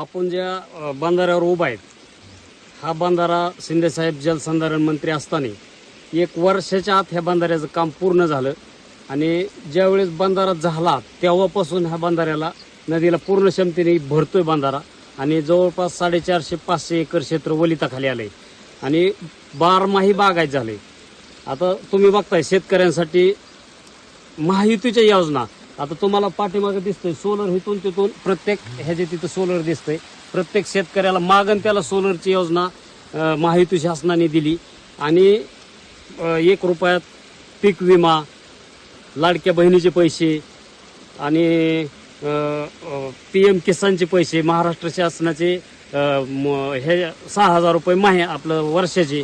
आपण ज्या बंधाऱ्यावर उभा आहेत हा बंधारा शिंदेसाहेब जलसंधारण मंत्री असताना एक वर्षाच्या आत ह्या बंधाऱ्याचं काम पूर्ण झालं. आणि ज्यावेळेस बंधारा झाला तेव्हापासून ह्या बंधाऱ्याला नदीला पूर्ण क्षमतेने भरतोय बंधारा. आणि जवळपास साडेचारशे पाचशे एकर क्षेत्र वलिताखाली आलंय. आणि बारमाही बागायत झाले आता तुम्ही बघताय शेतकऱ्यांसाठी महायुतीच्या योजना आता तुम्हाला पाठीमागे दिसतंय सोलर हिथून तिथून प्रत्येक ह्याचे तिथं सोलर दिसतंय. प्रत्येक शेतकऱ्याला मागण त्याला सोलरची योजना माहिती महायुती शासनाने दिली. आणि एक रुपयात पीक विमा लाडक्या बहिणीचे पैसे आणि पी एम किसानचे पैसे महाराष्ट्र शासनाचे म- हे सहा हजार रुपये माहे आपलं वर्षाचे.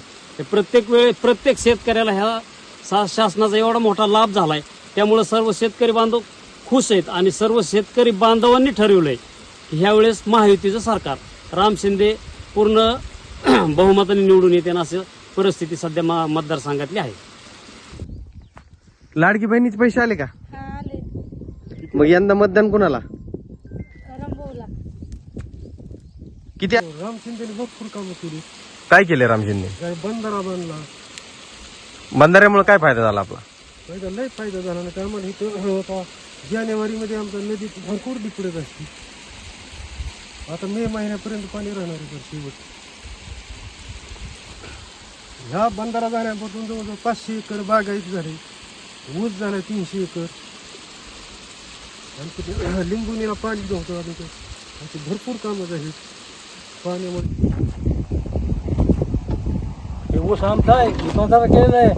प्रत्येक वेळे प्रत्येक शेतकऱ्याला ह्या सा शासनाचा एवढा मोठा लाभ झाला आहे त्यामुळं सर्व शेतकरी बांधव खुश आहेत आणि सर्व शेतकरी बांधवांनी ठरवलंय ह्यावेळेस महायुतीचं सरकार. राम शिंदे पूर्ण बहुमताने निवडून येते असं परिस्थिती सध्या मतदारसंघातली आहे. लाडकी बहिणीचे पैसे आले का? हा आले. मग यंदा मतदान कोणाला? किती? राम शिंदेने भरपूर कामं केली. काय केले राम शिंदे? काय बंधारा बांधला बंधाऱ्यामुळे काय फायदा झाला आपला? फायदा लय फायदा झाला. ना काय आता जानेवारीमध्ये आमच्या नदीत भरपूर डिपडत असते. आता मे महिन्यापर्यंत पाणी राहणार आहे शेवट. ह्या बंधारा जाण्यापासून जवळजवळ पाचशे एकर बागायत झाले ऊस झाला तीनशे एकर. आणि तिथे लिंबुनीला पाणी नव्हतं आम्ही तर अशी भरपूर कामं झाली पाण्यामध्ये हे ऊस आमचा आहे हे बंधारा केलेला आहे.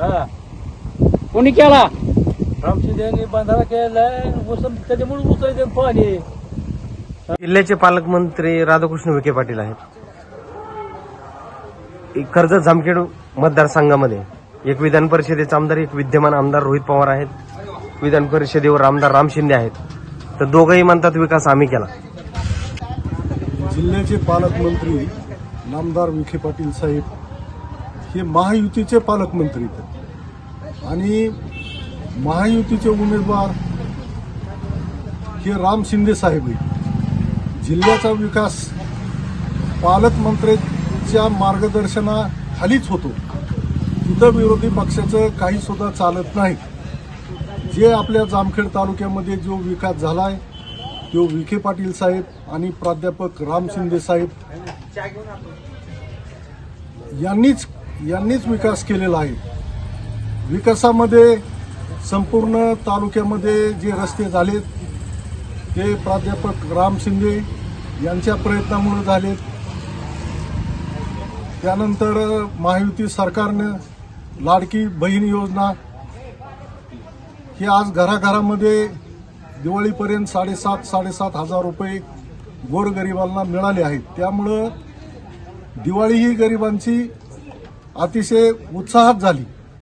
हा. कोणी केला? रामशिंदे बंधारा केलेला आहे. त्याच्यामुळे पाणी. जिल्ह्याचे पालकमंत्री राधाकृष्ण विखे पाटील आहेत. कर्जत जामखेड मतदारसंघामध्ये एक विधान परिषदेचे आमदार एक विद्यमान आमदार रोहित पवार आहेत. विधान परिषदेवर आमदार राम शिंदे आहेत. तर दोघंही म्हणतात विकास आम्ही केला. जिल्ह्याचे पालकमंत्री नामदार विखे पाटील साहेब हे महायुतीचे पालकमंत्री आहेत. आणि महायुतीचे उमेदवार हे राम शिंदे साहेब आहेत. जिल्ह्याचा विकास पालकमंत्र्यांच्या मार्गदर्शनाखालीच होतो. तिथं विरोधी पक्षाचं काही सुद्धा चालत नाही. जे आपल्या जामखेड तालुक्यामध्ये जो विकास झालाय तो विखे पाटील साहेब आणि प्राध्यापक राम शिंदे साहेब यांनीच यांनीच विकास केलेला आहे. विकासामध्ये संपूर्ण तालुक्यामध्ये जे रस्ते झालेत ते प्राध्यापक राम शिंदे यांच्या प्रयत्नामुळे झालेत. त्यानंतर महायुती सरकारनं लाडकी बहीण योजना ही आज घराघरामध्ये दिवाळीपर्यंत साडेसात साडेसात हजार रुपये गोरगरिबांना मिळाले आहेत. त्यामुळं दिवाळी ही गरिबांची अतिशय उत्साहात झाली.